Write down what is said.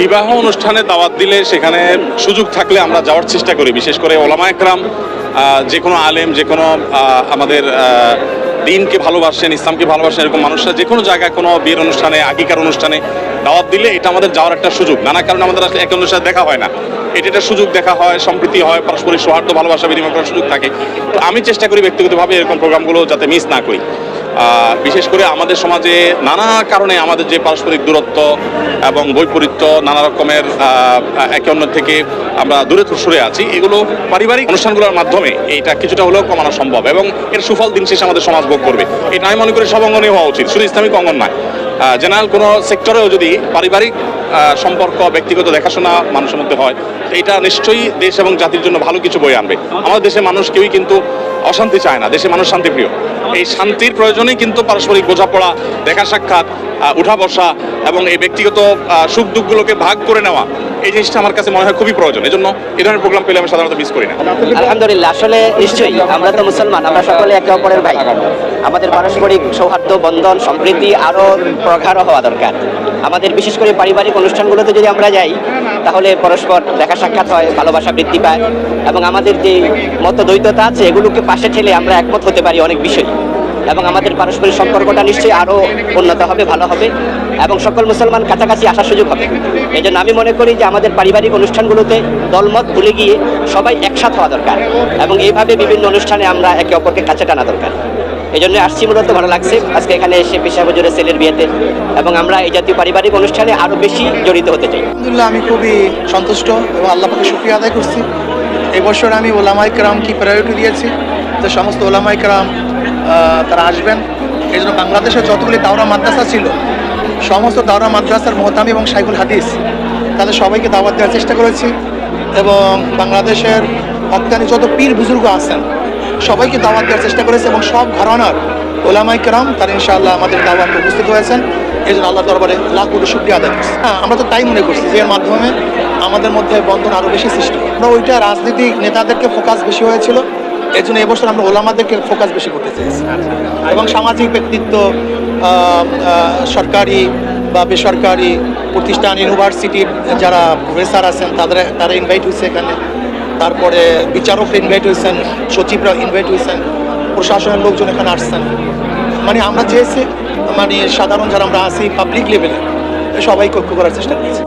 বিবাহ অনুষ্ঠানে দাওয়াত দিলে সেখানে সুযোগ থাকলে আমরা যাওয়ার চেষ্টা করি। বিশেষ করে ওলামা একরাম যে কোনো আলেম, যে কোনো আমাদের দিনকে ভালোবাসেন, ইসলামকে ভালোবাসেন, এরকম মানুষরা যে কোনো জায়গায় কোনো বিয়ের অনুষ্ঠানে, আগিকার অনুষ্ঠানে দাওয়াত দিলে এটা আমাদের যাওয়ার একটা সুযোগ। নানা কারণে আমাদের আসলে এক অনুষ্ঠানে দেখা হয় না। এটা একটা সুযোগ দেখা হয়, সম্প্রীতি হয়, পারস্পরিক সৌহার্দ্য, ভালোবাসা, বিনিময় করার সুযোগ থাকে। তো আমি চেষ্টা করি ব্যক্তিগতভাবে এরকম প্রোগ্রামগুলো যাতে মিস না করি। বিশেষ করে আমাদের সমাজে নানা কারণে আমাদের যে পারস্পরিক দূরত্ব এবং বৈপরীত্য, নানা রকমের একে অন্য থেকে আমরা দূরে সরে আছি, এগুলো পারিবারিক অনুষ্ঠানগুলোর মাধ্যমে এইটা কিছুটা হলেও কমানো সম্ভব এবং এর সুফল দিন শেষে আমাদের সমাজ ভোগ করবে। এটা আমি মনে করি সব অঙ্গনে হওয়া উচিত, শুধু ইসলামিক অঙ্গন নয়। জেনারেল কোনো সেক্টরেও যদি পারিবারিক সম্পর্ক, ব্যক্তিগত দেখাশোনা মানুষের মধ্যে হয়, এটা নিশ্চয়ই দেশ এবং জাতির জন্য ভালো কিছু বয়ে আনবে। আমাদের দেশের মানুষ কেউই কিন্তু অশান্তি চায় না, দেশের মানুষ শান্তিপ্রিয়। এই শান্তির প্রয়োজনেই কিন্তু পারস্পরিক বোঝাপড়া, দেখা সাক্ষাৎ উঠা বসা এবং এই ব্যক্তিগত সুখ দুঃখগুলোকে ভাগ করে নেওয়া। এই জিনিসটা আমার কাছে মনে হয় খুবই প্রয়োজন। এই জন্য এই ধরনের প্রোগ্রাম পেলে আমি সাধারণত মিস করি না। আলহামদুলিল্লাহ, আসলে নিশ্চয়ই আমরা তো মুসলমান, আমরা সকলে একে অপরের ভাই। আমাদের পারস্পরিক সৌহার্দ্য, বন্ধন, সম্প্রীতি আরও প্রগাঢ় হওয়া দরকার। আমাদের বিশেষ করে পারিবারিক অনুষ্ঠানগুলোতে যদি আমরা যাই, তাহলে পরস্পর দেখা সাক্ষাৎ হয়, ভালোবাসা বৃদ্ধি পায়। এবং আমাদের যে মতদ্বৈততা আছে, এগুলোকে পাশে ঠেলে আমরা একমত হতে পারি অনেক বিষয়। এবং আমাদের পারস্পরিক সম্পর্কটা নিশ্চয়ই আরও উন্নত হবে, ভালো হবে এবং সকল মুসলমান কাছাকাছি আসার সুযোগ হবে। এই জন্য আমি মনে করি যে আমাদের পারিবারিক অনুষ্ঠানগুলোতে দলমত ভুলে গিয়ে সবাই একসাথ হওয়া দরকার এবং এইভাবে বিভিন্ন অনুষ্ঠানে আমরা একে অপরকে কাছে টানা দরকার। এই জন্য আসছি মূলত, ভালো লাগছে। আজকে এখানে এসে পেশা বজুরে ছেলের বিয়েতে এবং আমরা এই জাতীয় পারিবারিক অনুষ্ঠানে আরও বেশি জড়িত হতে চাই। আলহামদুলিল্লাহ, আমি খুবই সন্তুষ্ট এবং আল্লাহকে শুক্রিয়া আদায় করছি। এবছর আমি ওলামাই কেরাম কি প্রায়োরিটি দিয়েছি তো সমস্ত ওলামাই কেরাম তারা আসবেন। এই জন্য বাংলাদেশের যতগুলি দাওরা মাদ্রাসা ছিল, সমস্ত দাওরা মাদ্রাসার মোহতামি এবং সাইকুল হাদিস, তাদের সবাইকে দাওয়াত দেওয়ার চেষ্টা করেছি এবং বাংলাদেশের হকানি যত পীর বুজুর্গ আছেন, সবাইকে দাওয়াত দেওয়ার চেষ্টা করেছে এবং সব ঘরানার ওলামাই কেরাম, তারা ইনশাআল্লাহ আমাদের দাওয়াতে উপস্থিত হয়েছেন। এই জন্য আল্লাহ দরবারে লাখ কোটি শুক্রিয়া আদায় করছি। হ্যাঁ আমরা তো তাই মনে করছি যে এর মাধ্যমে আমাদের মধ্যে বন্ধন আরও বেশি সৃষ্টি। আমরা ওইটা রাজনীতিক নেতাদেরকে ফোকাস বেশি হয়েছিল। এই জন্য এবছর আমরা ওলামাদেরকে ফোকাস বেশি করতে চেয়েছি এবং সামাজিক ব্যক্তিত্ব সরকারি বা বেসরকারি প্রতিষ্ঠান, ইউনিভার্সিটির যারা প্রফেসর আছেন, তাদের, তারা ইনভাইট হয়েছে এখানে। তারপরে বিচারকরা ইনভাইট হয়েছেন, সচিবরা ইনভাইট হয়েছেন, প্রশাসনের লোকজন এখানে আসছেন। মানে আমরা চেয়েছি মানে সাধারণ যারা আমরা আছি পাবলিক লেভেলে সবাইকে ঐক্য করার চেষ্টা করেছি।